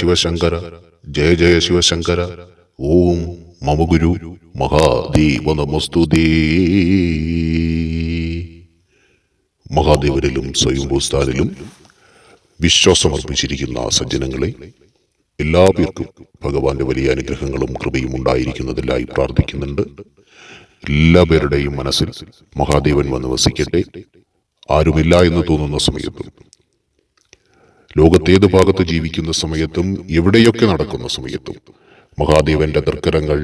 ശിവശങ്കര ജയ ജയ ശിവശങ്കര ഓം മമ ഗുരു മഹാദേവ നമസ്തുതേ മഹാദേവരിലും സ്വയംഭൂസ്ഥാനിലും വിശ്വാസമർപ്പിച്ചിരിക്കുന്ന സജ്ജനങ്ങളെ എല്ലാ പേർക്കും ഭഗവാന്റെ വലിയ അനുഗ്രഹങ്ങളും കൃപയും ഉണ്ടായിരിക്കുന്നതിലായി പ്രാർത്ഥിക്കുന്നുണ്ട്. എല്ലാ പേരുടെയും മനസ്സിൽ മഹാദേവൻ വന്ന് വസിക്കട്ടെ. ആരുമില്ല എന്ന് തോന്നുന്ന സമയത്തും ലോകത്തേത് ഭാഗത്ത് ജീവിക്കുന്ന സമയത്തും എവിടെയൊക്കെ നടക്കുന്ന സമയത്തും മഹാദേവന്റെ തൃക്കരങ്ങൾ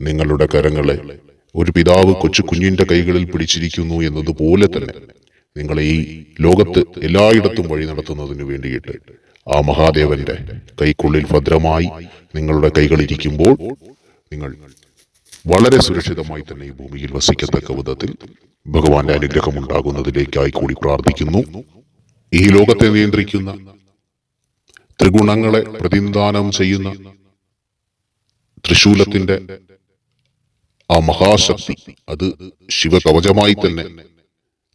നിങ്ങളുടെ കരങ്ങളെ ഒരു പിതാവ് കൊച്ചു കുഞ്ഞിന്റെ കൈകളിൽ പിടിച്ചിരിക്കുന്നു എന്നതുപോലെ തന്നെ നിങ്ങളെ ഈ ലോകത്ത് എല്ലായിടത്തും വഴി നടത്തുന്നതിന് വേണ്ടിയിട്ട് ആ മഹാദേവന്റെ കൈക്കുള്ളിൽ ഭദ്രമായി നിങ്ങളുടെ കൈകളിരിക്കുമ്പോൾ നിങ്ങൾ വളരെ സുരക്ഷിതമായി തന്നെ ഈ ഭൂമിയിൽ വസിക്കത്തക്ക വിധത്തിൽ ഭഗവാന്റെ അനുഗ്രഹം ഉണ്ടാകുന്നതിലേക്കായി കൂടി പ്രാർത്ഥിക്കുന്നു. ഈ ലോകത്തെ നിയന്ത്രിക്കുന്ന ത്രിഗുണങ്ങളെ പ്രതിനിധാനം ചെയ്യുന്ന ത്രിശൂലത്തിന്റെ ആ മഹാശക്തി അത് ശിവകവചമായി തന്നെ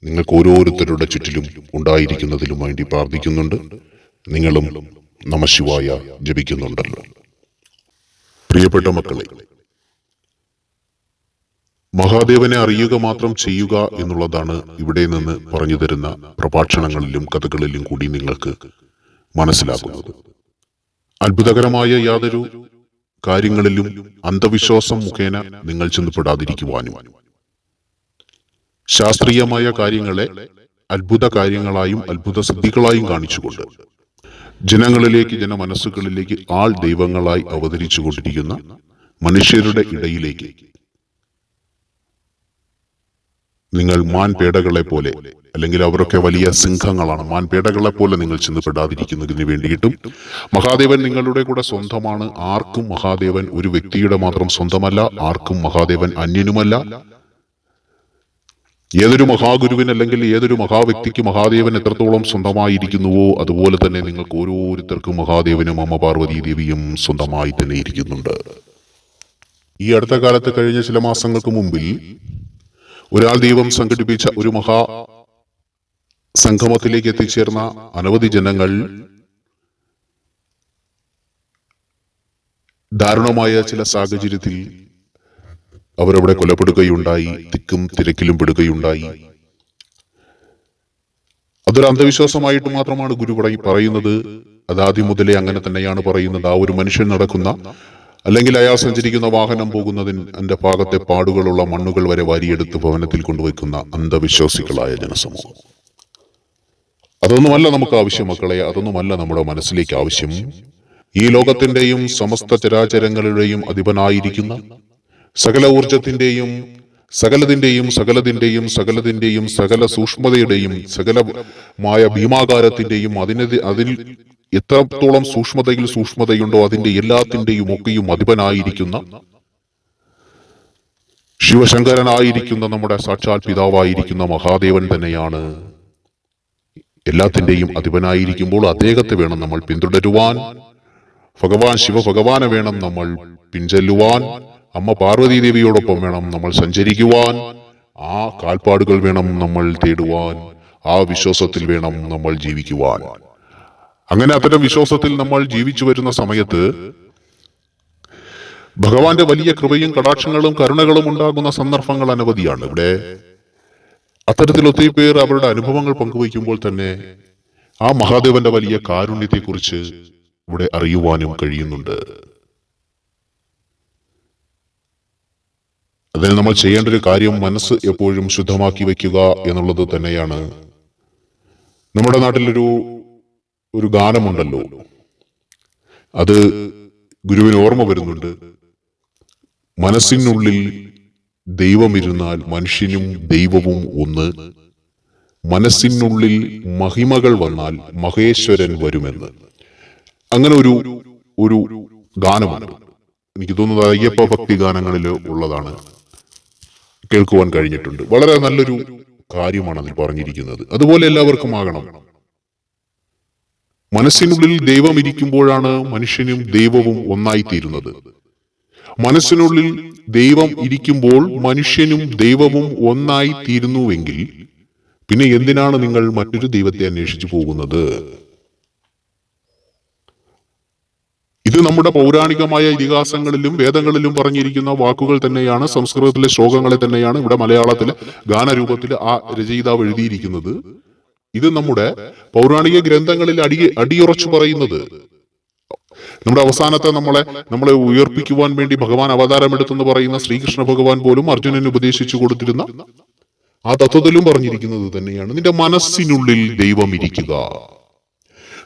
നിങ്ങൾക്ക് ഓരോരുത്തരുടെ ചുറ്റിലും ഉണ്ടായിരിക്കുന്നതിലും വേണ്ടി പ്രാർത്ഥിക്കുന്നുണ്ട്. നിങ്ങളും നമശിവായ ജപിക്കുന്നുണ്ടല്ലോ. പ്രിയപ്പെട്ട മക്കളെ മഹാദേവനെ അറിയുക മാത്രം ചെയ്യുക എന്നുള്ളതാണ് ഇവിടെ നിന്ന് പറഞ്ഞു തരുന്ന പ്രഭാഷണങ്ങളിലും കഥകളിലും കൂടി നിങ്ങൾക്ക് മനസ്സിലാക്കുന്നത് അത്ഭുതകരമായ യാതൊരു കാര്യങ്ങളിലും അന്ധവിശ്വാസം മുഖേന നിങ്ങൾ ചെന്നപ്പെടാതിരിക്കുവാനും ശാസ്ത്രീയമായ കാര്യങ്ങളെ അത്ഭുത കാര്യങ്ങളായും അത്ഭുത സിദ്ധികളായും കാണിച്ചുകൊണ്ട് ജനങ്ങളിലേക്ക് ജനമനസ്സുകളിലേക്ക് ആൾ ദൈവങ്ങളായി അവതരിച്ചു കൊണ്ടിരിക്കുന്ന മനുഷ്യരുടെ ഇടയിലേക്ക് നിങ്ങൾ മാൻപേടകളെ പോലെ അല്ലെങ്കിൽ അവരൊക്കെ വലിയ സിംഹങ്ങളാണ്. മാൻപേടകളെ പോലെ നിങ്ങൾ ചെന്നപ്പെടാതിരിക്കുന്നതിന് വേണ്ടിയിട്ടും. മഹാദേവൻ നിങ്ങളുടെ കൂടെ സ്വന്തമാണ്. ആർക്കും മഹാദേവൻ ഒരു വ്യക്തിയുടെ മാത്രം സ്വന്തമല്ല. ആർക്കും മഹാദേവൻ അന്യനുമല്ല. ഏതൊരു മഹാഗുരുവിന് അല്ലെങ്കിൽ ഏതൊരു മഹാവ്യക്തിക്ക് മഹാദേവൻ എത്രത്തോളം സ്വന്തമായിരിക്കുന്നുവോ അതുപോലെ തന്നെ നിങ്ങൾക്ക് ഓരോരുത്തർക്കും മഹാദേവനും അമ്മ പാർവതി ദേവിയും സ്വന്തമായി തന്നെ ഇരിക്കുന്നുണ്ട്. ഈ അടുത്ത കാലത്ത് കഴിഞ്ഞ ചില മാസങ്ങൾക്ക് മുമ്പിൽ ഒരാൾ ദൈവം സംഘടിപ്പിച്ച ഒരു മഹാ സംഗമത്തിലേക്ക് എത്തിച്ചേർന്ന അനവധി ജനങ്ങൾ ദാരുണമായ ചില സാഹചര്യത്തിൽ അവരവിടെ കൊലപ്പെടുകയുണ്ടായി തിക്കും തിരക്കിലും പെടുകയുണ്ടായി. അതൊരു അന്ധവിശ്വാസമായിട്ട് മാത്രമാണ് ഗുരു പറയ- പറയുന്നത് അതാദ്യം മുതലേ അങ്ങനെ തന്നെയാണ് പറയുന്നത്. ആ ഒരു മനുഷ്യൻ നടക്കുന്ന അല്ലെങ്കിൽ അയാൾ സഞ്ചരിക്കുന്ന വാഹനം പോകുന്നതിന് എന്റെ ഭാഗത്തെ പാടുകളുള്ള മണ്ണുകൾ വരെ വാരിയെടുത്ത് ഭവനത്തിൽ കൊണ്ടുവയ്ക്കുന്ന അന്ധവിശ്വാസികളായ ജനസമൂഹം. അതൊന്നുമല്ല നമുക്ക് ആവശ്യം മക്കളെ അതൊന്നുമല്ല നമ്മുടെ മനസ്സിലേക്ക് ആവശ്യം. ഈ ലോകത്തിന്റെയും സമസ്ത ചരാചരങ്ങളുടെയും അധിപനായിരിക്കുന്ന സകല ഊർജത്തിന്റെയും സകലതിന്റെയും സകലതിന്റെയും സകലതിന്റെയും സകല സൂക്ഷ്മതയുടെയും സകലമായ ഭീമാകാരത്തിന്റെയും അതിന് അതിൽ എത്രത്തോളം സൂക്ഷ്മതയിൽ സൂക്ഷ്മതയുണ്ടോ അതിന്റെ എല്ലാത്തിന്റെയും ഒക്കെയും അധിപനായിരിക്കുന്ന ശിവശങ്കരനായിരിക്കുന്ന നമ്മുടെ സാക്ഷാൽ പിതാവായിരിക്കുന്ന മഹാദേവൻ തന്നെയാണ്. എല്ലാത്തിന്റെയും അധിപനായിരിക്കുമ്പോൾ അദ്ദേഹത്തെ വേണം നമ്മൾ പിന്തുടരുവാൻ. ഭഗവാൻ ശിവഭഗവാനെ വേണം നമ്മൾ പിൻചെല്ലുവാൻ. അമ്മ പാർവതി ദേവിയോടൊപ്പം വേണം നമ്മൾ സഞ്ചരിക്കുവാൻ. ആ കാൽപ്പാടുകൾ വേണം നമ്മൾ തേടുവാൻ. ആ വിശ്വാസത്തിൽ വേണം നമ്മൾ ജീവിക്കുവാൻ. അങ്ങനെ അത്തരം വിശ്വാസത്തിൽ നമ്മൾ ജീവിച്ചു വരുന്ന സമയത്ത് ഭഗവാന്റെ വലിയ കൃപയും കടാക്ഷങ്ങളും കരുണകളും ഉണ്ടാകുന്ന സന്ദർഭങ്ങൾ അനവധിയാണ്. ഇവിടെ അത്തരത്തിൽ ഒത്തിരി പേർ അവരുടെ അനുഭവങ്ങൾ പങ്കുവയ്ക്കുമ്പോൾ തന്നെ ആ മഹാദേവന്റെ വലിയ കാരുണ്യത്തെക്കുറിച്ച് ഇവിടെ അറിയുവാനും കഴിയുന്നുണ്ട്. അതിന് നമ്മൾ ചെയ്യേണ്ട ഒരു കാര്യം മനസ്സ് എപ്പോഴും ശുദ്ധമാക്കി വയ്ക്കുക എന്നുള്ളത് തന്നെയാണ്. നമ്മുടെ നാട്ടിലൊരു ഒരു ഗാനമുണ്ടല്ലോ. അത് ഗുരുവിന് ഓർമ്മ വരുന്നുണ്ട്. മനസ്സിനുള്ളിൽ ദൈവമിരുന്നാൽ മനുഷ്യനും ദൈവവും ഒന്ന്. മനസ്സിനുള്ളിൽ മഹിമകൾ വന്നാൽ മഹേശ്വരൻ വരുമെന്ന്. അങ്ങനെ ഒരു ഒരു ഗാനമാണ് എനിക്ക് തോന്നുന്നത് അയ്യപ്പ ഭക്തി ഗാനങ്ങളിൽ ഉള്ളതാണ്. കേൾക്കുവാൻ കഴിഞ്ഞിട്ടുണ്ട്. വളരെ നല്ലൊരു കാര്യമാണ് അതിൽ പറഞ്ഞിരിക്കുന്നത്. അതുപോലെ എല്ലാവർക്കും ആകണം. മനസ്സിനുള്ളിൽ ദൈവം ഇരിക്കുമ്പോഴാണ് മനുഷ്യനും ദൈവവും ഒന്നായി തീരുന്നത് മനസ്സിനുള്ളിൽ ദൈവം ഇരിക്കുമ്പോൾ മനുഷ്യനും ദൈവവും ഒന്നായി തീരുന്നുവെങ്കിൽ പിന്നെ എന്തിനാണ് നിങ്ങൾ മറ്റൊരു ദൈവത്തെ അന്വേഷിച്ചു പോകുന്നത് ഇത് നമ്മുടെ പൗരാണികമായ ഇതിഹാസങ്ങളിലും വേദങ്ങളിലും പറഞ്ഞിരിക്കുന്ന വാക്കുകൾ തന്നെയാണ് സംസ്കൃതത്തിലെ ശ്ലോകങ്ങളെ തന്നെയാണ് ഇവിടെ മലയാളത്തിൽ ഗാനരൂപത്തിൽ ആ രചയിതാവ് എഴുതിയിരിക്കുന്നത്. ഇത് നമ്മുടെ പൗരാണിക ഗ്രന്ഥങ്ങളിൽ അടി അടിയുറച്ചു പറയുന്നത്. നമ്മുടെ അവസാനത്തെ നമ്മളെ നമ്മളെ ഉയർപ്പിക്കുവാൻ വേണ്ടി ഭഗവാൻ അവതാരമെടുത്തെന്ന് പറയുന്ന ശ്രീകൃഷ്ണ ഭഗവാൻ പോലും അർജുനന് ഉപദേശിച്ചു കൊടുത്തിരുന്ന ആ തത്വത്തിലും പറഞ്ഞിരിക്കുന്നത് തന്നെയാണ്. നിന്റെ മനസ്സിനുള്ളിൽ ദൈവം ഇരിക്കുക.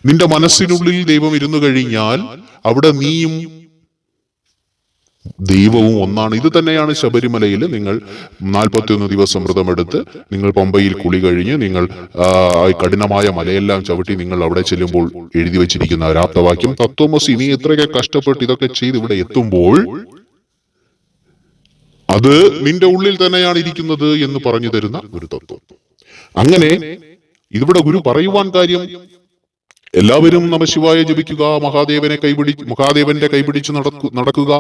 നിന്റെ മനസ്സിനുള്ളിൽ ദൈവം ഇരുന്നു കഴിഞ്ഞാൽ അവിടെ നീയും ദൈവവും ഒന്നാണ്. ഇത് തന്നെയാണ് ശബരിമലയിൽ നിങ്ങൾ നാൽപ്പത്തിയൊന്ന് ദിവസം വ്രതമെടുത്ത് നിങ്ങൾ പമ്പയിൽ കുളി കഴിഞ്ഞ് നിങ്ങൾ കഠിനമായ മലയെല്ലാം ചവിട്ടി നിങ്ങൾ അവിടെ ചെല്ലുമ്പോൾ എഴുതി വെച്ചിരിക്കുന്ന രാപ്തവാക്യം തത്വമസി ഇനി എത്രയൊക്കെ കഷ്ടപ്പെട്ട് ഇതൊക്കെ ചെയ്ത് ഇവിടെ എത്തുമ്പോൾ അത് നിന്റെ ഉള്ളിൽ തന്നെയാണ് ഇരിക്കുന്നത് എന്ന് പറഞ്ഞു തരുന്ന ഒരു തത്വം. അങ്ങനെ ഇവിടെ ഗുരു പറയുവാൻ കാര്യം എല്ലാവരും നമശിവായ ജപിക്കുക. മഹാദേവനെ കൈപിടി മഹാദേവന്റെ കൈപിടിച്ച് നടക്കു നടക്കുക.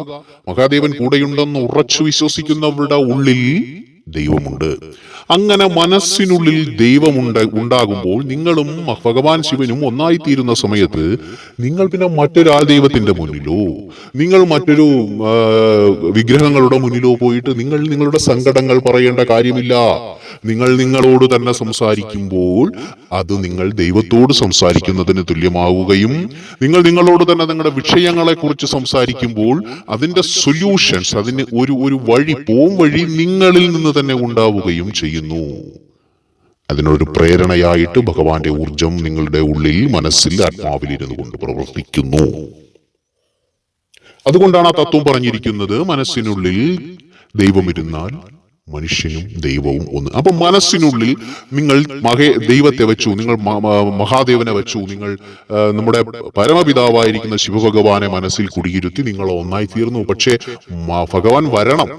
മഹാദേവൻ കൂടെയുണ്ടെന്ന് ഉറച്ചു വിശ്വസിക്കുന്നവരുടെ ഉള്ളിൽ ദൈവമുണ്ട്. അങ്ങനെ മനസ്സിനുള്ളിൽ ദൈവമുണ്ട് ഉണ്ടാകുമ്പോൾ നിങ്ങളും ഭഗവാൻ ശിവനും ഒന്നായിത്തീരുന്ന സമയത്ത് നിങ്ങൾ പിന്നെ മറ്റൊരാൾ ദൈവത്തിന്റെ മുന്നിലോ നിങ്ങൾ മറ്റൊരു വിഗ്രഹങ്ങളുടെ മുന്നിലോ പോയിട്ട് നിങ്ങൾ നിങ്ങളുടെ സങ്കടങ്ങൾ പറയേണ്ട കാര്യമില്ല. നിങ്ങൾ നിങ്ങളോട് തന്നെ സംസാരിക്കുമ്പോൾ അത് നിങ്ങൾ ദൈവത്തോട് സംസാരിക്കുന്നതിന് തുല്യമാവുകയും നിങ്ങൾ നിങ്ങളോട് തന്നെ നിങ്ങളുടെ വിഷയങ്ങളെ കുറിച്ച് സംസാരിക്കുമ്പോൾ അതിന്റെ സൊല്യൂഷൻസ് അതിന് ഒരു ഒരു വഴി പോം വഴി നിങ്ങളിൽ നിന്ന് തന്നെ ഉണ്ടാവുകയും ചെയ്യുന്നു. അതിനൊരു പ്രേരണയായിട്ട് ഭഗവാന്റെ ഊർജം നിങ്ങളുടെ ഉള്ളിൽ മനസ്സിൽ ആത്മാവിൽ ഇരുന്നു കൊണ്ട് പ്രവർത്തിക്കുന്നു. അതുകൊണ്ടാണ് ആ തത്വം പറഞ്ഞിരിക്കുന്നത് മനസ്സിനുള്ളിൽ ദൈവമിരുന്നാൽ മനുഷ്യനും ദൈവവും ഒന്ന്. അപ്പൊ മനസ്സിനുള്ളിൽ നിങ്ങൾ മഹേ ദൈവത്തെ വെച്ചു നിങ്ങൾ മഹാദേവനെ വെച്ചു നിങ്ങൾ നമ്മുടെ പരമപിതാവായിരിക്കുന്ന ശിവഭഗവാനെ മനസ്സിൽ കുടിയിരുത്തി നിങ്ങൾ ഒന്നായി തീർന്നു. പക്ഷേ ഭഗവാൻ വരണം.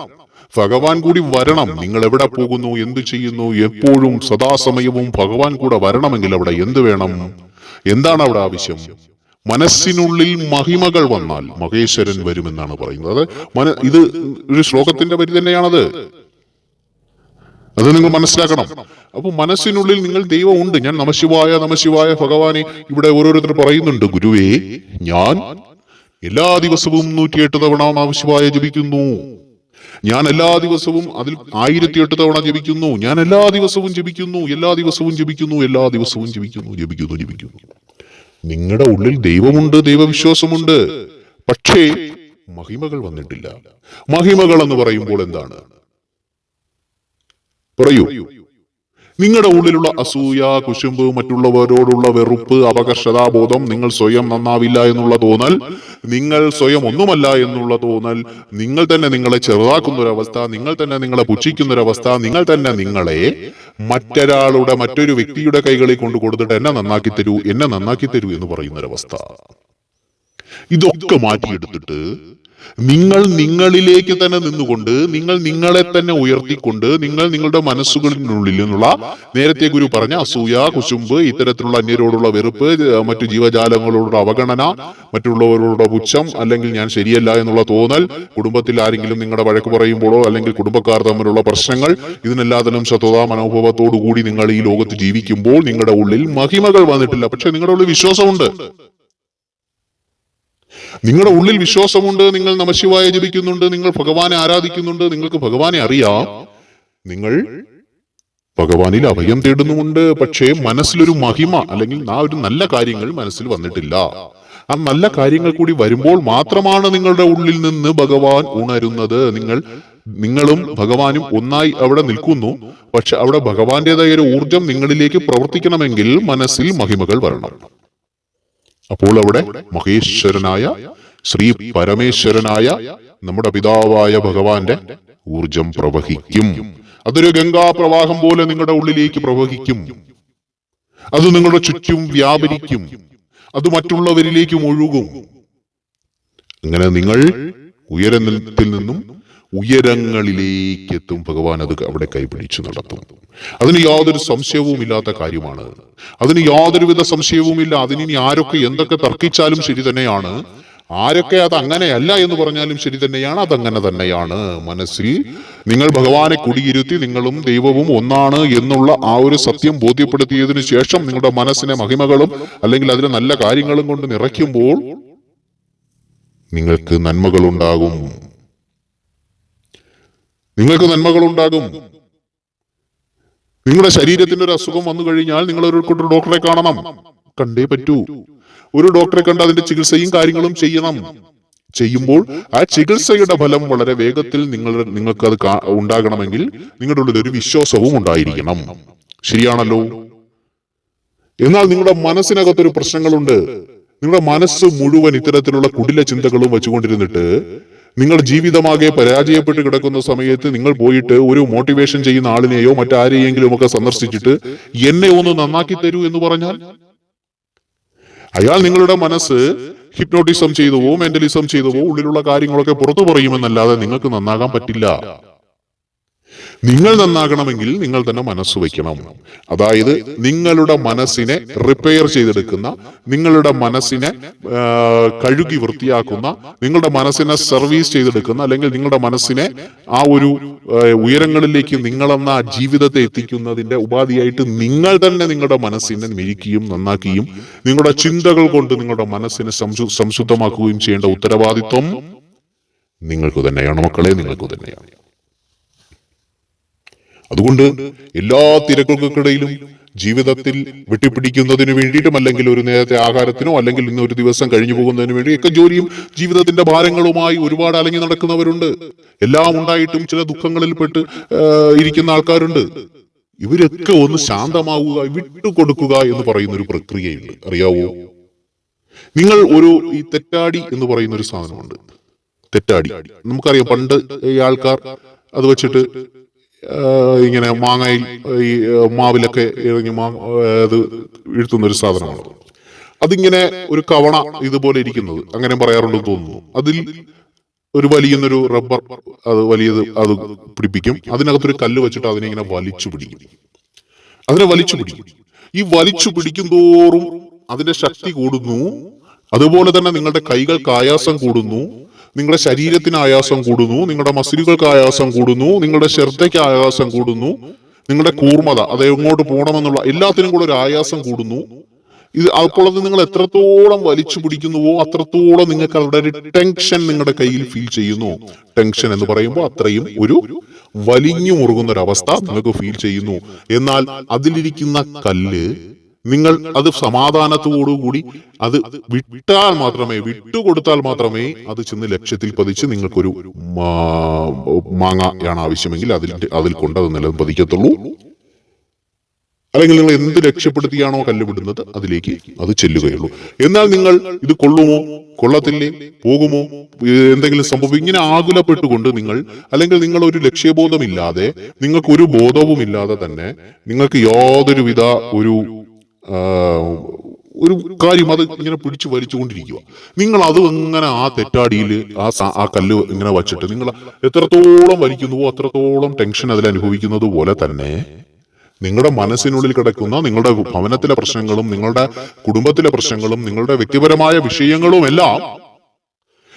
ഭഗവാൻ കൂടി വരണം. നിങ്ങൾ എവിടെ പോകുന്നു? എന്ത് ചെയ്യുന്നു? എപ്പോഴും സദാസമയവും ഭഗവാൻ കൂടെ വരണമെങ്കിൽ അവിടെ എന്ത് വേണം? എന്താണ് അവിടെ ആവശ്യം? മനസ്സിനുള്ളിൽ മഹിമകൾ വന്നാൽ മഹേശ്വരൻ വരുമെന്നാണ് പറയുന്നത്. മന ഇത് ഒരു ശ്ലോകത്തിന്റെ വരി തന്നെയാണത്. അത് നിങ്ങൾ മനസ്സിലാക്കണം. അപ്പൊ മനസ്സിനുള്ളിൽ നിങ്ങൾ ദൈവം ഉണ്ട് ഞാൻ നമശിവായ നമശിവായ ഭഗവാനെ ഇവിടെ ഓരോരുത്തർ പറയുന്നുണ്ട്. ഗുരുവേ ഞാൻ എല്ലാ ദിവസവും നൂറ്റിയെട്ട് തവണ നമശിവായ ജപിക്കുന്നു. ഞാൻ എല്ലാ ദിവസവും അതിൽ ആയിരത്തി എട്ട് തവണ ജപിക്കുന്നു. ഞാൻ എല്ലാ ദിവസവും ജപിക്കുന്നു. എല്ലാ ദിവസവും ജപിക്കുന്നു. എല്ലാ ദിവസവും ജപിക്കുന്നു. ജപിക്കുന്നു ജപിക്കുന്നു. നിങ്ങളുടെ ഉള്ളിൽ ദൈവമുണ്ട് ദൈവവിശ്വാസമുണ്ട്. പക്ഷേ മഹിമകൾ വന്നിട്ടില്ല. മഹിമകൾ എന്ന് പറയുമ്പോൾ എന്താണ്? പറയൂ. നിങ്ങളുടെ ഉള്ളിലുള്ള അസൂയ കുശുമ്പ് മറ്റുള്ളവരോടുള്ള വെറുപ്പ് അപകർഷതാബോധം നിങ്ങൾ സ്വയം നന്നാവില്ല എന്നുള്ള തോന്നൽ നിങ്ങൾ സ്വയം ഒന്നുമല്ല എന്നുള്ള തോന്നൽ നിങ്ങൾ തന്നെ നിങ്ങളെ ചെറുതാക്കുന്ന ഒരവസ്ഥ നിങ്ങൾ തന്നെ നിങ്ങളെ പുച്ഛിക്കുന്ന ഒരവസ്ഥ നിങ്ങൾ തന്നെ നിങ്ങളെ മറ്റൊരാളുടെ മറ്റൊരു വ്യക്തിയുടെ കൈകളിൽ കൊണ്ടു കൊടുത്തിട്ട് എന്നെ നന്നാക്കി തരൂ എന്നെ നന്നാക്കി തരൂ എന്ന് പറയുന്ന ഒരവസ്ഥ ഇതൊക്കെ മാറ്റിയെടുത്തിട്ട് നിങ്ങൾ നിങ്ങളിലേക്ക് തന്നെ നിന്നുകൊണ്ട് നിങ്ങൾ നിങ്ങളെ തന്നെ ഉയർത്തിക്കൊണ്ട് നിങ്ങൾ നിങ്ങളുടെ മനസ്സുകളിനുള്ളിൽ നിന്നുള്ള നേരത്തെ ഗുരു പറഞ്ഞ അസൂയ കുശുമ്പ് ഇത്തരത്തിലുള്ള അന്യരോടുള്ള വെറുപ്പ് മറ്റു ജീവജാലങ്ങളോടുള്ള അവഗണന മറ്റുള്ളവരോടുള്ള പുച്ഛം അല്ലെങ്കിൽ ഞാൻ ശരിയല്ല എന്നുള്ള തോന്നൽ കുടുംബത്തിൽ ആരെങ്കിലും നിങ്ങളുടെ വഴക്ക് പറയുമ്പോഴോ അല്ലെങ്കിൽ കുടുംബക്കാർ തമ്മിലുള്ള പ്രശ്നങ്ങൾ ഇതിനെല്ലാത്തിനും ശത്രുതാ മനോഭാവത്തോടു കൂടി നിങ്ങൾ ഈ ലോകത്ത് ജീവിക്കുമ്പോൾ നിങ്ങളുടെ ഉള്ളിൽ മഹിമകൾ വന്നിട്ടില്ല. പക്ഷെ നിങ്ങളുടെ ഉള്ളിൽ വിശ്വാസമുണ്ട്. നിങ്ങളുടെ ഉള്ളിൽ വിശ്വാസമുണ്ട് നിങ്ങൾ നമശിവായ ജപിക്കുന്നുണ്ട് നിങ്ങൾ ഭഗവാനെ ആരാധിക്കുന്നുണ്ട് നിങ്ങൾക്ക് ഭഗവാനെ അറിയാം. നിങ്ങൾ ഭഗവാനിൽ അഭയം തേടുന്നുമുണ്ട് പക്ഷേ മനസ്സിലൊരു മഹിമ അല്ലെങ്കിൽ ആ ഒരു നല്ല കാര്യങ്ങൾ മനസ്സിൽ വന്നിട്ടില്ല. ആ നല്ല കാര്യങ്ങൾ കൂടി വരുമ്പോൾ മാത്രമാണ് നിങ്ങളുടെ ഉള്ളിൽ നിന്ന് ഭഗവാൻ ഉണരുന്നത്. നിങ്ങൾ നിങ്ങളും ഭഗവാനും ഒന്നായി അവിടെ നിൽക്കുന്നു. പക്ഷെ അവിടെ ഭഗവാന്റേതായ ഒരു ഊർജം നിങ്ങളിലേക്ക് പ്രവർത്തിക്കണമെങ്കിൽ മനസ്സിൽ മഹിമകൾ വരണം. അപ്പോൾ അവിടെ മഹേശ്വരനായ ശ്രീ പരമേശ്വരനായ നമ്മുടെ പിതാവായ ഭഗവാന്റെ ഊർജം പ്രവഹിക്കും. അതൊരു ഗംഗാപ്രവാഹം പോലെ നിങ്ങളുടെ ഉള്ളിലേക്ക് പ്രവഹിക്കും. അത് നിങ്ങളുടെ ചുറ്റും വ്യാപരിക്കും. അത് മറ്റുള്ളവരിലേക്കും ഒഴുകും അങ്ങനെ നിങ്ങൾ ഉയരത്തിൽ നിന്നും ഉയരങ്ങളിലേക്ക് എത്തും ഭഗവാൻ അത് അവിടെ കൈപിടിച്ചു നടത്തും. അതിന് യാതൊരു സംശയവും ഇല്ലാത്ത കാര്യമാണ്. അതിന് യാതൊരുവിധ സംശയവുമില്ല. അതിനി ആരൊക്കെ എന്തൊക്കെ തർക്കിച്ചാലും ശരി തന്നെയാണ്. ആരൊക്കെ അത് അങ്ങനെയല്ല എന്ന് പറഞ്ഞാലും ശരി തന്നെയാണ്. അതങ്ങനെ തന്നെയാണ്. മനസ്സിൽ നിങ്ങൾ ഭഗവാനെ കുടിയിരുത്തി നിങ്ങളും ദൈവവും ഒന്നാണ് എന്നുള്ള ആ ഒരു സത്യം ബോധ്യപ്പെടുത്തിയതിനു ശേഷം നിങ്ങളുടെ മനസ്സിനെ മഹിമകളും അല്ലെങ്കിൽ അതിലെ നല്ല കാര്യങ്ങളും കൊണ്ട് നിറയ്ക്കുമ്പോൾ നിങ്ങൾക്ക് നന്മകളുണ്ടാകും. നിങ്ങൾക്ക് നന്മകളുണ്ടാകും. നിങ്ങളുടെ ശരീരത്തിന് ഒരു അസുഖം വന്നു കഴിഞ്ഞാൽ നിങ്ങൾ ഒരു ഡോക്ടറെ കാണണം. കണ്ടേ പറ്റൂ. ഒരു ഡോക്ടറെ കണ്ട് അതിന്റെ ചികിത്സയും കാര്യങ്ങളും ചെയ്യണം. ചെയ്യുമ്പോൾ ആ ചികിത്സയുടെ ഫലം വളരെ വേഗത്തിൽ നിങ്ങൾ നിങ്ങൾക്ക് അത് ഉണ്ടാകണമെങ്കിൽ നിങ്ങളുടെ ഉള്ളിൽ ഒരു വിശ്വാസവും ഉണ്ടായിരിക്കണം. ശരിയാണല്ലോ? എന്നാൽ നിങ്ങളുടെ മനസ്സിനകത്തൊരു പ്രശ്നങ്ങളുണ്ട്. നിങ്ങളുടെ മനസ്സ് മുഴുവൻ ഇത്തരത്തിലുള്ള കുടില ചിന്തകളും വെച്ചുകൊണ്ടിരുന്നിട്ട് നിങ്ങളുടെ ജീവിതമാകെ പരാജയപ്പെട്ട് കിടക്കുന്ന സമയത്ത് നിങ്ങൾ പോയിട്ട് ഒരു മോട്ടിവേഷൻ ചെയ്യുന്ന ആളിനെയോ മറ്റാരെയെങ്കിലും ഒക്കെ സന്ദർശിച്ചിട്ട് എന്നെ ഒന്ന് നന്നാക്കി തരൂ എന്ന് പറഞ്ഞാൽ? അയാൾ നിങ്ങളുടെ മനസ്സ് ഹിപ്നോട്ടിസം ചെയ്തുവോ മെന്റലിസം ചെയ്തുവോ ഉള്ളിലുള്ള കാര്യങ്ങളൊക്കെ പുറത്തു പറയുമെന്നല്ലാതെ നിങ്ങൾക്ക് നന്നാകാൻ പറ്റില്ല. നിങ്ങൾ നന്നാകണമെങ്കിൽ നിങ്ങൾ തന്നെ മനസ്സ് വയ്ക്കണം. അതായത് നിങ്ങളുടെ മനസ്സിനെ റിപ്പയർ ചെയ്തെടുക്കുന്ന നിങ്ങളുടെ മനസ്സിനെ കഴുകി വൃത്തിയാക്കുന്ന നിങ്ങളുടെ മനസ്സിനെ സർവീസ് ചെയ്തെടുക്കുന്ന അല്ലെങ്കിൽ നിങ്ങളുടെ മനസ്സിനെ ആ ഒരു ഉയരങ്ങളിലേക്ക് നിങ്ങളെന്ന ആ ജീവിതത്തെ എത്തിക്കുന്നതിന്റെ ഉപാധിയായിട്ട് നിങ്ങൾ തന്നെ നിങ്ങളുടെ മനസ്സിനെ മെരിക്കുകയും നന്നാക്കുകയും നിങ്ങളുടെ ചിന്തകൾ കൊണ്ട് നിങ്ങളുടെ മനസ്സിനെ സംശു സംശുദ്ധമാക്കുകയും ചെയ്യേണ്ട ഉത്തരവാദിത്വം നിങ്ങൾക്ക് തന്നെയാണ് മക്കളെ നിങ്ങൾക്ക് തന്നെയാണ്. അതുകൊണ്ട് എല്ലാ തിരക്കുകൾക്കിടയിലും ജീവിതത്തിൽ വെട്ടിപ്പിടിക്കുന്നതിന് വേണ്ടിയിട്ടും അല്ലെങ്കിൽ ഒരു നേരത്തെ ആഹാരത്തിനോ അല്ലെങ്കിൽ ഇന്ന് ഒരു ദിവസം കഴിഞ്ഞു പോകുന്നതിന് വേണ്ടി ഒക്കെ ജോലിയും ജീവിതത്തിന്റെ ഭാരങ്ങളുമായി ഒരുപാട് അലങ്ങി നടക്കുന്നവരുണ്ട്. എല്ലാം ഉണ്ടായിട്ടും ചില ദുഃഖങ്ങളിൽ പെട്ട് ഇരിക്കുന്ന ആൾക്കാരുണ്ട്. ഇവരൊക്കെ ഒന്ന് ശാന്തമാവുക വിട്ടുകൊടുക്കുക എന്ന് പറയുന്ന ഒരു പ്രക്രിയയുണ്ട്. അറിയാവോ? നിങ്ങൾ ഒരു ഈ തെറ്റാടി എന്ന് പറയുന്ന ഒരു സാധനമുണ്ട്. തെറ്റാടി. നമുക്കറിയാം പണ്ട് ഈ ആൾക്കാർ അത് വെച്ചിട്ട് ഇങ്ങനെ മാങ്ങയിൽ ഈ മാവിലൊക്കെ ഇറങ്ങി മാ അത് വീഴ്ത്തുന്ന ഒരു സാധനമാണ്. അതിങ്ങനെ ഒരു കവണ ഇതുപോലെ ഇരിക്കുന്നത്. അങ്ങനെ പറയാറുണ്ടെന്ന് തോന്നുന്നു. അതിൽ ഒരു വലിയൊരു റബ്ബർ അത് വലിയത് അത് പിടിപ്പിക്കും. അതിനകത്തൊരു കല്ല് വെച്ചിട്ട് അതിനെ ഇങ്ങനെ വലിച്ചു പിടിക്കും. അതിനെ വലിച്ചു പിടിക്കും. ഈ വലിച്ചു പിടിക്കും തോറും അതിന്റെ ശക്തി കൂടുന്നു. അതുപോലെ തന്നെ നിങ്ങളുടെ കൈകൾക്ക് ആയാസം കൂടുന്നു. നിങ്ങളുടെ ശരീരത്തിന് ആയാസം കൂടുന്നു നിങ്ങളുടെ മസിലുകൾക്ക് ആയാസം കൂടുന്നു നിങ്ങളുടെ ശ്രദ്ധയ്ക്ക് ആയാസം കൂടുന്നു നിങ്ങളുടെ കൂർമ്മത അത് എങ്ങോട്ട് പോകണമെന്നുള്ള എല്ലാത്തിനും കൂടെ ഒരു ആയാസം കൂടുന്നു. ഇത് അപ്പോൾ അത് നിങ്ങൾ എത്രത്തോളം വലിച്ചു പിടിക്കുന്നുവോ അത്രത്തോളം നിങ്ങൾക്ക് അവിടെ ഒരു ടെൻഷൻ നിങ്ങളുടെ കയ്യിൽ ഫീൽ ചെയ്യുന്നു. ടെൻഷൻ എന്ന് പറയുമ്പോൾ അത്രയും ഒരു വലിഞ്ഞു മുറുകുന്ന ഒരു അവസ്ഥ നിങ്ങൾക്ക് ഫീൽ ചെയ്യുന്നു. എന്നാൽ അതിലിരിക്കുന്ന കല്ല് നിങ്ങൾ അത് സമാധാനത്തോടുകൂടി അത് വിട്ടാൽ മാത്രമേ വിട്ടുകൊടുത്താൽ മാത്രമേ അത് ചെന്ന് ലക്ഷ്യത്തിൽ പതിച്ച് നിങ്ങൾക്കൊരു മാങ്ങയാണ് ആവശ്യമെങ്കിൽ അതിൽ അതിൽ കൊണ്ട് അത് നിലം പതിക്കത്തുള്ളൂ. അല്ലെങ്കിൽ നിങ്ങൾ എന്ത് രക്ഷപ്പെടുത്തിയാണോ കല്ലുവിടുന്നത് അതിലേക്ക് അത് ചെല്ലുകയുള്ളൂ. എന്നാൽ നിങ്ങൾ ഇത് കൊള്ളുമോ? കൊള്ളത്തില്ലേ? പോകുമോ? എന്തെങ്കിലും സംഭവം? ഇങ്ങനെ ആകുലപ്പെട്ടുകൊണ്ട് നിങ്ങൾ അല്ലെങ്കിൽ നിങ്ങൾ ഒരു ലക്ഷ്യബോധമില്ലാതെ നിങ്ങൾക്ക് ഒരു ബോധവുമില്ലാതെ തന്നെ നിങ്ങൾക്ക് യാതൊരുവിധ ഒരു ഒരു കാര്യം അത് ഇങ്ങനെ പിടിച്ചു വലിച്ചുകൊണ്ടിരിക്കുക. നിങ്ങൾ അത് ഇങ്ങനെ ആ തെറ്റാടിയിൽ ആ ആ കല്ല് ഇങ്ങനെ വച്ചിട്ട് നിങ്ങൾ എത്രത്തോളം വലിക്കുന്നുവോ അത്രത്തോളം ടെൻഷൻ അതിൽ അനുഭവിക്കുന്നത് പോലെ തന്നെ നിങ്ങളുടെ മനസ്സിനുള്ളിൽ കിടക്കുന്ന നിങ്ങളുടെ ഭവനത്തിലെ പ്രശ്നങ്ങളും നിങ്ങളുടെ കുടുംബത്തിലെ പ്രശ്നങ്ങളും നിങ്ങളുടെ വ്യക്തിപരമായ വിഷയങ്ങളും എല്ലാം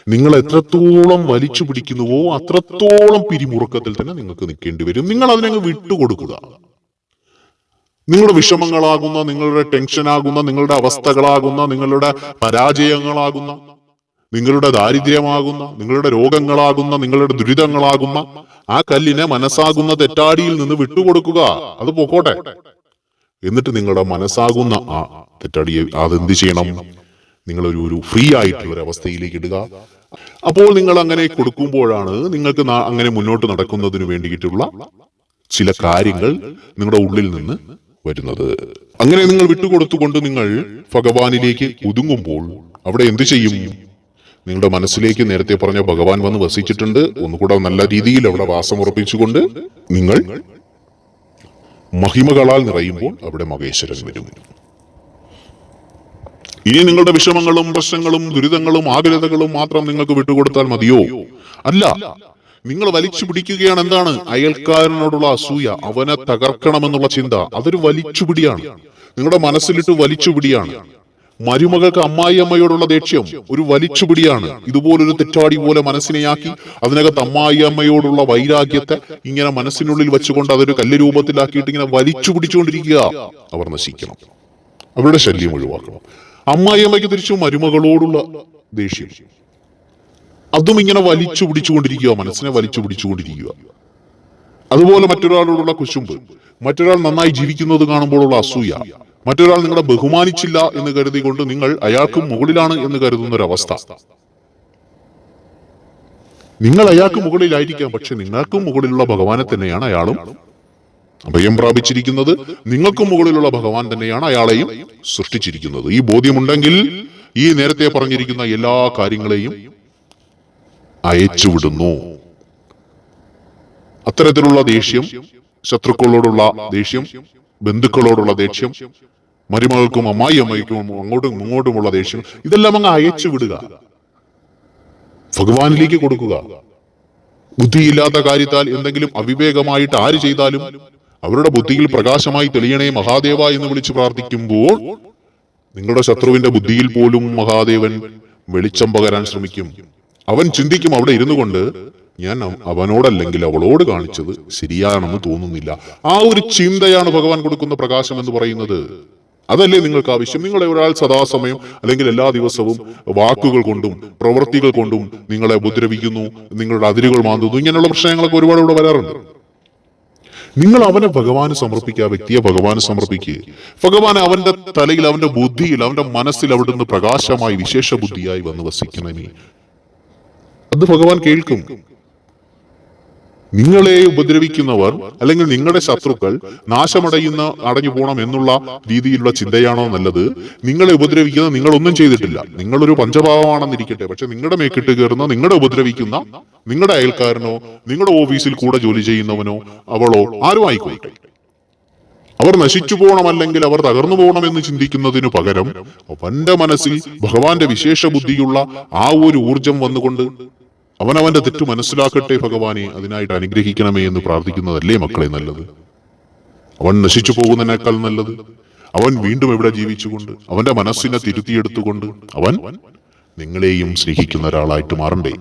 നിങ്ങൾ എത്രത്തോളം വലിച്ചു പിടിക്കുന്നുവോ അത്രത്തോളം പിരിമുറുക്കത്തിൽ തന്നെ നിങ്ങൾക്ക് നിൽക്കേണ്ടി വരും. നിങ്ങൾ അതിനങ്ങ് വിട്ടുകൊടുക്കുക. നിങ്ങളുടെ വിഷമങ്ങളാകുന്ന നിങ്ങളുടെ ടെൻഷനാകുന്ന നിങ്ങളുടെ അവസ്ഥകളാകുന്ന നിങ്ങളുടെ പരാജയങ്ങളാകുന്ന നിങ്ങളുടെ ദാരിദ്ര്യമാകുന്ന നിങ്ങളുടെ രോഗങ്ങളാകുന്ന നിങ്ങളുടെ ദുരിതങ്ങളാകുന്ന ആ കല്ലിനെ മനസ്സാകുന്ന തെറ്റാടിയിൽ നിന്ന് വിട്ടുകൊടുക്കുക. അത് പോക്കോട്ടെ. എന്നിട്ട് നിങ്ങളുടെ മനസ്സാകുന്ന ആ തെറ്റാടിയെ അതെന്ത് ചെയ്യണം? നിങ്ങളൊരു ഒരു ഫ്രീ ആയിട്ടുള്ള ഒരു അവസ്ഥയിലേക്ക് ഇടുക. അപ്പോൾ നിങ്ങൾ അങ്ങനെ കൊടുക്കുമ്പോഴാണ് നിങ്ങൾക്ക് അങ്ങനെ മുന്നോട്ട് നടക്കുന്നതിന് വേണ്ടിയിട്ടുള്ള ചില കാര്യങ്ങൾ നിങ്ങളുടെ ഉള്ളിൽ നിന്ന് വരുന്നത്. അങ്ങനെ നിങ്ങൾ വിട്ടുകൊടുത്തുകൊണ്ട് നിങ്ങൾ ഭഗവാനിലേക്ക് ഒതുങ്ങുമ്പോൾ അവിടെ എന്ത് ചെയ്യും? നിങ്ങളുടെ മനസ്സിലേക്ക് നേരത്തെ പറഞ്ഞ ഭഗവാൻ വന്ന് വസിച്ചിട്ടുണ്ട്. ഒന്നുകൂടെ നല്ല രീതിയിൽ അവിടെ വാസം ഉറപ്പിച്ചുകൊണ്ട് നിങ്ങൾ മഹിമകളാൽ നിറയുമ്പോൾ അവിടെ മഹേശ്വരൻ വരും. ഇനി നിങ്ങളുടെ വിഷമങ്ങളും പ്രശ്നങ്ങളും ദുരിതങ്ങളും ആകുലതകളും മാത്രം നിങ്ങൾക്ക് വിട്ടുകൊടുത്താൽ മതിയോ? അല്ല. നിങ്ങൾ വലിച്ചു പിടിക്കുകയാണ് എന്താണ്? അയൽക്കാരനോടുള്ള അസൂയ അവനെ തകർക്കണമെന്നുള്ള ചിന്ത. അതൊരു വലിച്ചുപിടിയാണ് നിങ്ങളുടെ മനസ്സിലിട്ട് വലിച്ചുപിടിയാണ് മരുമകൾക്ക് അമ്മായി അമ്മയോടുള്ള ദേഷ്യം ഒരു വലിച്ചുപിടിയാണ് ഇതുപോലൊരു തെറ്റാടി പോലെ മനസ്സിനെയാക്കി അതിനകത്ത് അമ്മായി അമ്മയോടുള്ള വൈരാഗ്യത്തെ ഇങ്ങനെ മനസ്സിനുള്ളിൽ വെച്ചുകൊണ്ട് അതൊരു കല്ല് രൂപത്തിലാക്കിയിട്ട് ഇങ്ങനെ വലിച്ചു പിടിച്ചുകൊണ്ടിരിക്കുക. അവർ നശിക്കണം. അവരുടെ ശല്യം ഒഴിവാക്കണം. അമ്മായി അമ്മയ്ക്ക് തിരിച്ചു മരുമകളോടുള്ള ദേഷ്യം. അതും ഇങ്ങനെ വലിച്ചു പിടിച്ചുകൊണ്ടിരിക്കുക മനസ്സിനെ വലിച്ചു പിടിച്ചുകൊണ്ടിരിക്കുക. അതുപോലെ മറ്റൊരാളോടുള്ള കുശുമ്പ്. മറ്റൊരാൾ നന്നായി ജീവിക്കുന്നത് കാണുമ്പോഴുള്ള അസൂയ. മറ്റൊരാൾ നിങ്ങളെ ബഹുമാനിച്ചില്ല എന്ന് കരുതിക്കൊണ്ട് നിങ്ങൾ അയാൾക്ക് മുകളിലാണ് എന്ന് കരുതുന്ന ഒരു അവസ്ഥ നിങ്ങൾ അയാൾക്ക് മുകളിലായിരിക്കാം പക്ഷെ നിങ്ങൾക്കും മുകളിലുള്ള ഭഗവാനെ തന്നെയാണ് അയാളും. അഭയം പ്രാപിച്ചിരിക്കുന്നത് നിങ്ങൾക്കും മുകളിലുള്ള ഭഗവാൻ തന്നെയാണ് അയാളെയും സൃഷ്ടിച്ചിരിക്കുന്നത്. ഈ ബോധ്യമുണ്ടെങ്കിൽ ഈ നേരത്തെ പറഞ്ഞിരിക്കുന്ന എല്ലാ കാര്യങ്ങളെയും അയച്ചുവിടുന്നു. അത്തരത്തിലുള്ള ദേഷ്യം ശത്രുക്കളോടുള്ള ദേഷ്യം ബന്ധുക്കളോടുള്ള ദേഷ്യം മരുമകൾക്കും അമ്മായി അമ്മയ്ക്കും അങ്ങോട്ടും ഇങ്ങോട്ടുമുള്ള ദേഷ്യം ഇതെല്ലാം അങ്ങ് അയച്ചു വിടുക ഭഗവാനിലേക്ക് കൊടുക്കുക. ബുദ്ധിയില്ലാത്ത കാര്യത്താൽ എന്തെങ്കിലും അവിവേകമായിട്ട് ആര് ചെയ്താലും അവരുടെ ബുദ്ധിയിൽ പ്രകാശമായി തെളിയണേ മഹാദേവ എന്ന് വിളിച്ചു പ്രാർത്ഥിക്കുമ്പോൾ നിങ്ങളുടെ ശത്രുവിന്റെ ബുദ്ധിയിൽ പോലും മഹാദേവൻ വെളിച്ചം പകരാൻ ശ്രമിക്കും. അവൻ ചിന്തിക്കും അവിടെ ഇരുന്നു കൊണ്ട് ഞാൻ അവനോടല്ലെങ്കിൽ അവളോട് കാണിച്ചത് ശരിയാണെന്ന് തോന്നുന്നില്ല. ആ ഒരു ചിന്തയാണ് ഭഗവാൻ കൊടുക്കുന്ന പ്രകാശം എന്ന് പറയുന്നത്. അതല്ലേ നിങ്ങൾക്ക് ആവശ്യം? നിങ്ങളെ ഒരാൾ സദാസമയം അല്ലെങ്കിൽ എല്ലാ ദിവസവും വാക്കുകൾ കൊണ്ടും പ്രവൃത്തികൾ കൊണ്ടും നിങ്ങളെ ഉപദ്രവിക്കുന്നു നിങ്ങളുടെ അതിരുകൾ മാന്തുന്നു ഇങ്ങനെയുള്ള പ്രശ്നങ്ങളൊക്കെ ഒരുപാട് ഇവിടെ വരാറുണ്ട്. നിങ്ങൾ അവനെ ഭഗവാന് സമർപ്പിക്കുക വ്യക്തിയെ ഭഗവാന് സമർപ്പിക്കുക ഭഗവാൻ അവന്റെ തലയിൽ അവന്റെ ബുദ്ധിയിൽ അവന്റെ മനസ്സിൽ അവിടുന്ന് പ്രകാശമായി വിശേഷ ബുദ്ധിയായി വന്ന് വസിക്കണമേ. അത് ഭഗവാൻ കേൾക്കും. നിങ്ങളെ ഉപദ്രവിക്കുന്നവർ അല്ലെങ്കിൽ നിങ്ങളുടെ ശത്രുക്കൾ നാശമടയുന്ന അടഞ്ഞു പോകണം എന്നുള്ള രീതിയിലുള്ള ചിന്തയാണോ നല്ലത്? നിങ്ങളെ ഉപദ്രവിക്കുന്ന നിങ്ങളൊന്നും ചെയ്തിട്ടില്ല. നിങ്ങളൊരു പഞ്ചഭാവമാണെന്നിരിക്കട്ടെ പക്ഷെ നിങ്ങളുടെ മേക്കിട്ട് കയറുന്ന നിങ്ങളെ ഉപദ്രവിക്കുന്ന നിങ്ങളുടെ അയൽക്കാരനോ നിങ്ങളുടെ ഓഫീസിൽ കൂടെ ജോലി ചെയ്യുന്നവനോ അവളോ ആരും ആയിക്കോട്ടെ. അവർ നശിച്ചു പോകണം അല്ലെങ്കിൽ അവർ തകർന്നു പോകണം എന്ന് ചിന്തിക്കുന്നതിനു പകരം അവന്റെ മനസ്സിൽ ഭഗവാന്റെ വിശേഷ ബുദ്ധിയുള്ള ആ ഒരു ഊർജം വന്നുകൊണ്ട് അവൻ അവന്റെ തെറ്റ് മനസ്സിലാക്കട്ടെ ഭഗവാനെ അതിനായിട്ട് അനുഗ്രഹിക്കണമേ എന്ന് പ്രാർത്ഥിക്കുന്നതല്ലേ മക്കളെ നല്ലത്? അവൻ നശിച്ചു പോകുന്നതിനേക്കാൾ നല്ലത്. അവൻ വീണ്ടും എവിടെ ജീവിച്ചുകൊണ്ട് അവന്റെ മനസ്സിനെ തിരുത്തിയെടുത്തുകൊണ്ട് അവൻ നിങ്ങളെയും സ്നേഹിക്കുന്ന ഒരാളായിട്ട് മാറണ്ടേ?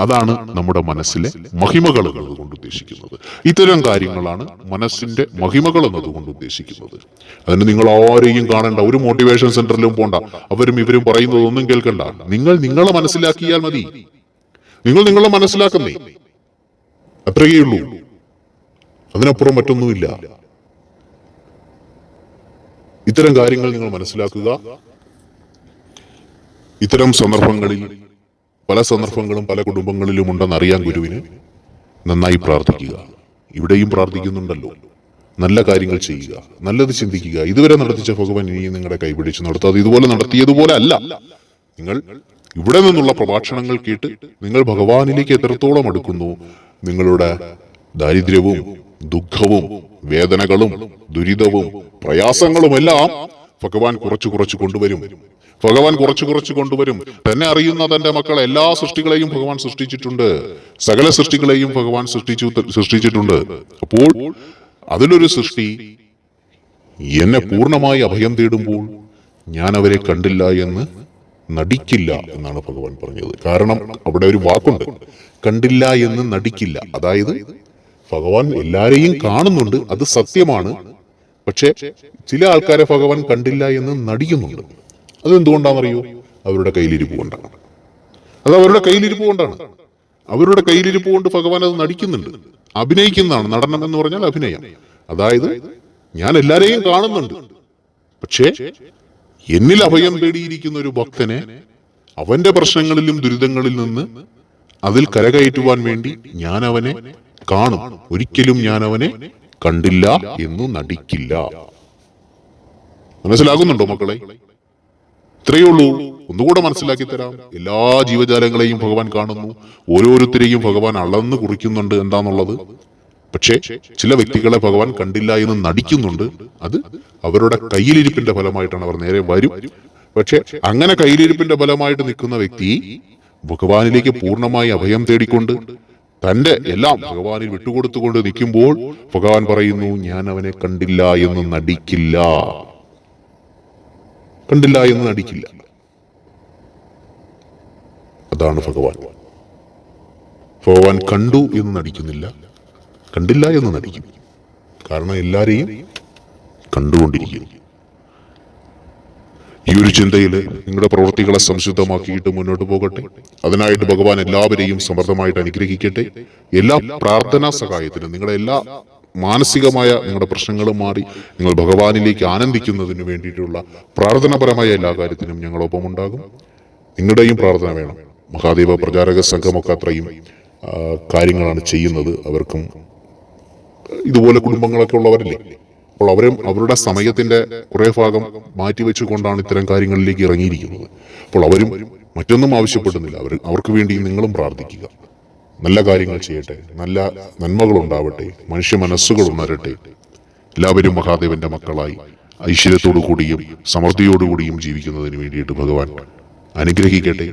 അതാണ് നമ്മുടെ മനസ്സിലെ മഹിമകൾ എന്നതുകൊണ്ട് ഉദ്ദേശിക്കുന്നത്. ഇത്തരം കാര്യങ്ങളാണ് മനസ്സിന്റെ മഹിമകൾ എന്നതുകൊണ്ട് ഉദ്ദേശിക്കുന്നത്. അതിന് നിങ്ങൾ ആരെയും കാണണ്ട ഒരു മോട്ടിവേഷൻ സെന്ററിലും പോണ്ട. അവരും ഇവരും പറയുന്നതൊന്നും കേൾക്കണ്ട. നിങ്ങൾ നിങ്ങളെ മനസ്സിലാക്കിയാൽ മതി. നിങ്ങൾ നിങ്ങളെ മനസ്സിലാക്കുന്നേ. അത്രയേ ഉള്ളൂ. അതിനപ്പുറം മറ്റൊന്നുമില്ല. ഇത്തരം കാര്യങ്ങൾ നിങ്ങൾ മനസ്സിലാക്കുക. ഇത്തരം സന്ദർഭങ്ങളിൽ പല സന്ദർഭങ്ങളും പല കുടുംബങ്ങളിലും ഉണ്ടെന്ന് അറിയാൻ ഗുരുവിന് നന്നായി പ്രാർത്ഥിക്കുക. ഇവിടെയും പ്രാർത്ഥിക്കുന്നുണ്ടല്ലോ. നല്ല കാര്യങ്ങൾ ചെയ്യുക. നല്ലത് ചിന്തിക്കുക. ഇതുവരെ നടത്തിച്ച ഭഗവാൻ ഇനിയും നിങ്ങളുടെ കൈപിടിച്ച് നടത്താതെ ഇതുപോലെ നടത്തിയതുപോലെ അല്ല. നിങ്ങൾ ഇവിടെ നിന്നുള്ള പ്രഭാഷണങ്ങൾ കേട്ട് നിങ്ങൾ ഭഗവാനിലേക്ക് എത്രത്തോളം അടുക്കുന്നു? നിങ്ങളുടെ ദാരിദ്ര്യവും ദുഃഖവും വേദനകളും ദുരിതവും പ്രയാസങ്ങളുമെല്ലാം ഭഗവാൻ കുറച്ചു കുറച്ച് കൊണ്ടുവരും. ഭഗവാൻ കുറച്ചു കുറച്ച് കൊണ്ടുവരും. തന്നെ അറിയുന്ന തന്റെ മക്കൾ എല്ലാ സൃഷ്ടികളെയും ഭഗവാൻ സൃഷ്ടിച്ചിട്ടുണ്ട്. സകല സൃഷ്ടികളെയും ഭഗവാൻ സൃഷ്ടിച്ചു സൃഷ്ടിച്ചിട്ടുണ്ട്. അപ്പോൾ അതിലൊരു സൃഷ്ടി എന്നെ പൂർണമായി അഭയം തേടുമ്പോൾ ഞാൻ അവരെ കണ്ടില്ല എന്ന് നടിക്കില്ല എന്നാണ് ഭഗവാൻ പറഞ്ഞത്. കാരണം അവിടെ ഒരു വാക്കുണ്ട്. കണ്ടില്ല എന്ന് നടിക്കില്ല. അതായത് ഭഗവാൻ എല്ലാരെയും കാണുന്നുണ്ട്. അത് സത്യമാണ്. പക്ഷേ ചില ആൾക്കാരെ ഭഗവാൻ കണ്ടില്ല എന്ന് നടിക്കുന്നുണ്ട്. അതെന്തുകൊണ്ടാണെന്നറിയോ? അവരുടെ കയ്യിലിരിപ്പ് കൊണ്ടാണ്. അത് അവരുടെ കയ്യിലിരിപ്പ് കൊണ്ടാണ്. അവരുടെ കയ്യിലിരിപ്പ് കൊണ്ട് ഭഗവാൻ അത് നടിക്കുന്നുണ്ട്. അഭിനയിക്കുന്നതാണ്. നടനം എന്ന് പറഞ്ഞാൽ അഭിനയം. അതായത് ഞാൻ എല്ലാരെയും കാണുന്നുണ്ട്. പക്ഷേ എന്നിൽ അഭയം തേടിയിരിക്കുന്ന ഒരു ഭക്തനെ അവന്റെ പ്രശ്നങ്ങളിലും ദുരിതങ്ങളിൽ നിന്ന് അതിൽ കരകയറ്റുവാൻ വേണ്ടി ഞാൻ അവനെ കാണും. ഒരിക്കലും ഞാൻ അവനെ കണ്ടില്ല എന്ന് നടിക്കില്ല. മനസ്സിലാകുന്നുണ്ടോ മക്കളെ? ഇത്രയേ ഉള്ളൂ. ഒന്നുകൂടെ മനസ്സിലാക്കി തരാം. എല്ലാ ജീവജാലങ്ങളെയും ഭഗവാൻ കാണുന്നു. ഓരോരുത്തരെയും ഭഗവാൻ അളന്ന് കുറിക്കുന്നുണ്ട് എന്താന്നുള്ളത്? പക്ഷേ ചില വ്യക്തികളെ ഭഗവാൻ കണ്ടില്ല എന്ന് നടിക്കുന്നുണ്ട്. അത് അവരുടെ കയ്യിലിരിപ്പിന്റെ ഫലമായിട്ടാണ് അവർ നേരെ വരും. പക്ഷെ അങ്ങനെ കയ്യിലിരിപ്പിന്റെ ഫലമായിട്ട് നിൽക്കുന്ന വ്യക്തി ഭഗവാനിലേക്ക് പൂർണമായി അഭയം തേടിക്കൊണ്ട് തന്റെ എല്ലാം ഭഗവാനിൽ വിട്ടുകൊടുത്തുകൊണ്ട് നിൽക്കുമ്പോൾ ഭഗവാൻ പറയുന്നു ഞാൻ അവനെ കണ്ടില്ല എന്ന് നടിക്കില്ല. കണ്ടില്ല എന്ന് നടിക്കില്ല. അതാണ് ഭഗവാൻ. ഭഗവാൻ കണ്ടു എന്ന് നടിക്കുന്നില്ല. കണ്ടില്ല എന്ന് നടിക്കും. കാരണം എല്ലാരെയും കണ്ടുകൊണ്ടിരിക്കും. ഈ ഒരു ചിന്തയിൽ നിങ്ങളുടെ പ്രവൃത്തികളെ സംശുദ്ധമാക്കിയിട്ട് മുന്നോട്ട് പോകട്ടെ. അതിനായിട്ട് ഭഗവാൻ എല്ലാവരെയും സമർത്ഥമായിട്ട് അനുഗ്രഹിക്കട്ടെ. എല്ലാ പ്രാർത്ഥനാ സഹായത്തിനും നിങ്ങളുടെ എല്ലാ മാനസികമായ നിങ്ങളുടെ പ്രശ്നങ്ങളും മാറി നിങ്ങൾ ഭഗവാനിലേക്ക് ആനന്ദിക്കുന്നതിന് വേണ്ടിയിട്ടുള്ള പ്രാർത്ഥനാപരമായ എല്ലാ കാര്യത്തിനും ഞങ്ങളൊപ്പം ഉണ്ടാകും. നിങ്ങളുടെയും പ്രാർത്ഥന വേണം. മഹാദേവ പ്രചാരക സംഘമൊക്കെ അത്രയും കാര്യങ്ങളാണ് ചെയ്യുന്നത്. അവർക്കും ഇതുപോലെ കുടുംബങ്ങളൊക്കെ ഉള്ളവരല്ലേ? അപ്പോൾ അവരും അവരുടെ സമയത്തിന്റെ കുറേ ഭാഗം മാറ്റിവെച്ചുകൊണ്ടാണ് ഇത്തരം കാര്യങ്ങളിലേക്ക് ഇറങ്ങിയിരിക്കുന്നത്. അപ്പോൾ അവരും മറ്റൊന്നും ആവശ്യപ്പെടുന്നില്ല. അവർ അവർക്ക് വേണ്ടി നിങ്ങളും പ്രാർത്ഥിക്കുക. നല്ല കാര്യങ്ങൾ ചെയ്യട്ടെ. നല്ല നന്മകൾ ഉണ്ടാവട്ടെ മനുഷ്യ മനസ്സുകൾ ഉണരട്ടെ. എല്ലാവരും മഹാദേവന്റെ മക്കളായി ഐശ്വര്യത്തോടു കൂടിയും സമൃദ്ധിയോടുകൂടിയും ജീവിക്കുന്നതിന് വേണ്ടിയിട്ട് ഭഗവാൻ അനുഗ്രഹിക്കട്ടെ.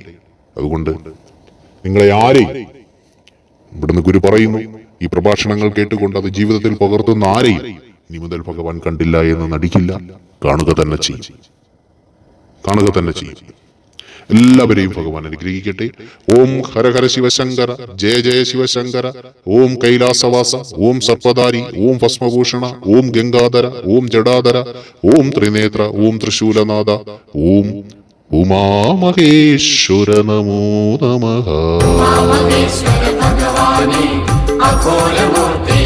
അതുകൊണ്ട് നിങ്ങളെ ആരെയും ഇവിടുന്ന് ഗുരു പറയുന്നു. ഈ പ്രഭാഷണങ്ങൾ കേട്ടുകൊണ്ട് അത് ജീവിതത്തിൽ പകർത്തുന്ന ആരെയും ഇനി മുതൽ ഭഗവാൻ കണ്ടില്ല എന്ന് നടിക്കില്ല. കാണുക തന്നെ ചെയ്യും. കാണുക തന്നെ ചെയ്യും. എല്ലാവരെയും ഭഗവാൻ അനുഗ്രഹിക്കട്ടെ. ഓം ഹരഹര ഹര ശിവശങ്കര ജയ ജയ ശിവശങ്കര ഓം കൈലാസവാസ ഓം സർപ്പധാരി ഓം ഭസ്മഭൂഷണ ഓം ഗംഗാധര ഓം ജഡാധര ഓം ത്രിനേത്ര ഓം തൃശൂലനാഥ ഓം ഉമാമഹേശ്വര നമോ നമ. അഘോരമൂർത്തി